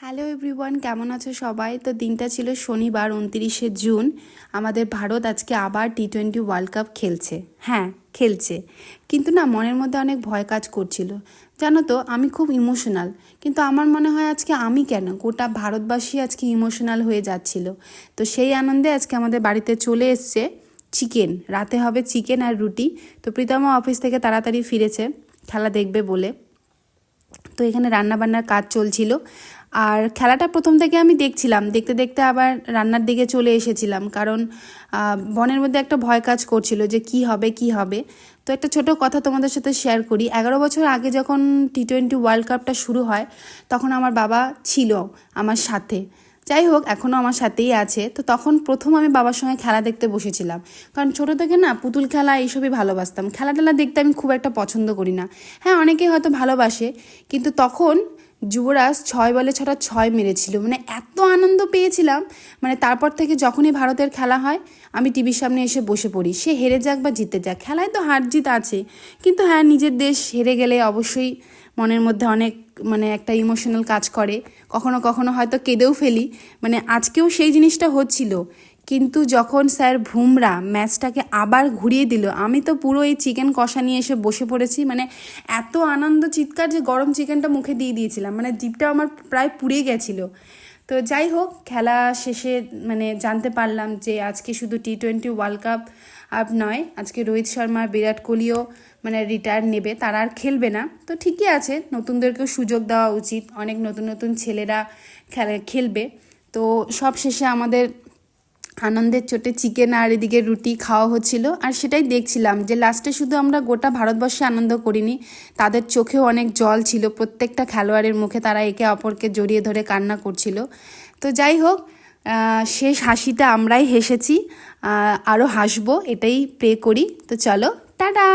Hello everyone কেমন আছো সবাই? তো দিনটা ছিল শনিবার, উনতিরিশে জুন। আমাদের ভারত আজকে আবার টি টোয়েন্টি ওয়ার্ল্ড কাপ খেলছে। হ্যাঁ খেলছে। কিন্তু না, মনের মধ্যে অনেক ভয় কাজ করছিল। জানো তো, আমি খুব ইমোশনাল কিন্তু আমার মনে হয় আজকে আমি কেন? গোটা ভারতবাসী আজকে ইমোশনাল হয়ে যাচ্ছিল। তো সেই আনন্দে আজকে আমাদের বাড়িতে চলে এসছে চিকেন। রাতে হবে চিকেন আর রুটি। তো প্রীতমা অফিস থেকে তাড়াতাড়ি ফিরেছে। খেলা দেখবে বলে। তো এখানে রান্নাবান্নার কাজ চলছিল। আর খেলাটা প্রথম থেকে আমি দেখছিলাম। দেখতে দেখতে আবার রান্নার দিকে চলে এসেছিলাম। কারণ বনের মধ্যে একটা ভয় কাজ করছিল যে কি হবে কি হবে। তো একটা ছোট কথা তোমাদের সাথে শেয়ার করি। এগারো বছর আগে যখন টি টোয়েন্টি ওয়ার্ল্ড কাপটা শুরু হয়, তখন আমার বাবা ছিল আমার সাথে। যাই হোক এখনও আমার সাথেই আছে। তো তখন প্রথম আমি বাবার সঙ্গে খেলা দেখতে বসেছিলাম। কারণ ছোটো থেকে না, পুতুল খেলা এইসবই ভালোবাসতাম। খেলা টেলা দেখতে আমি খুব একটা পছন্দ করি না। হ্যাঁ অনেকেই হয়তো ভালোবাসে। কিন্তু তখন যুবরাজ ছয় বলে ছটা ছয় মেরেছিল। মানে এত আনন্দ পেয়েছিলাম মানে তারপর থেকে যখনই ভারতের খেলা হয়, আমি টিভির সামনে এসে বসে পড়ি। সে হেরে যাক বা জিতে যাক, খেলায় তো হার জিত আছে। কিন্তু হ্যাঁ নিজের দেশ হেরে গেলে অবশ্যই মনের মধ্যে অনেক মানে একটা ইমোশনাল কাজ করে। কখনো কখনো হয়তো কেঁদেও ফেলি। মানে আজকেও সেই জিনিসটা হচ্ছিল। কিন্তু যখন স্যার ভুমরা ম্যাচটাকে আবার ঘুরিয়ে দিল, আমি তো পুরো এই চিকেন কষা নিয়ে এসে বসে পড়েছি। মানে এত আনন্দ, চিৎকার যে গরম চিকেনটা মুখে দিয়ে দিয়েছিলাম। মানে জিপটা আমার প্রায় পুড়ে গেছিল। তো যাই হোক, খেলা শেষে মানে জানতে পারলাম যে আজকে শুধু T twenty world cup up নয়, আজকে রোহিত শর্মা, বিরাট কোহলিও মানে রিটায়ার নেবে, তারা আর খেলবে না। তো ঠিকই আছে, নতুনদেরকেও সুযোগ দেওয়া উচিত। অনেক নতুন নতুন ছেলেরা খেলে, খেলবে। তো সব শেষে আমাদের আনন্দের চোটে চিকেন আর এদিকে রুটি খাওয়া হচ্ছিল। আর সেটাই দেখছিলাম যে লাস্টে শুধু আমরা গোটা ভারতবর্ষে আনন্দ করিনি, তাদের চোখেও অনেক জল ছিল, প্রত্যেকটা খেলোয়াড়ের মুখে তারা একে অপরকে জড়িয়ে ধরে কান্না করছিল। তো যাই হোক শেষ হাসিটা আমরাই হেসেছি আরও হাসবো, এটাই প্রে করি। তো চলো, টাটা!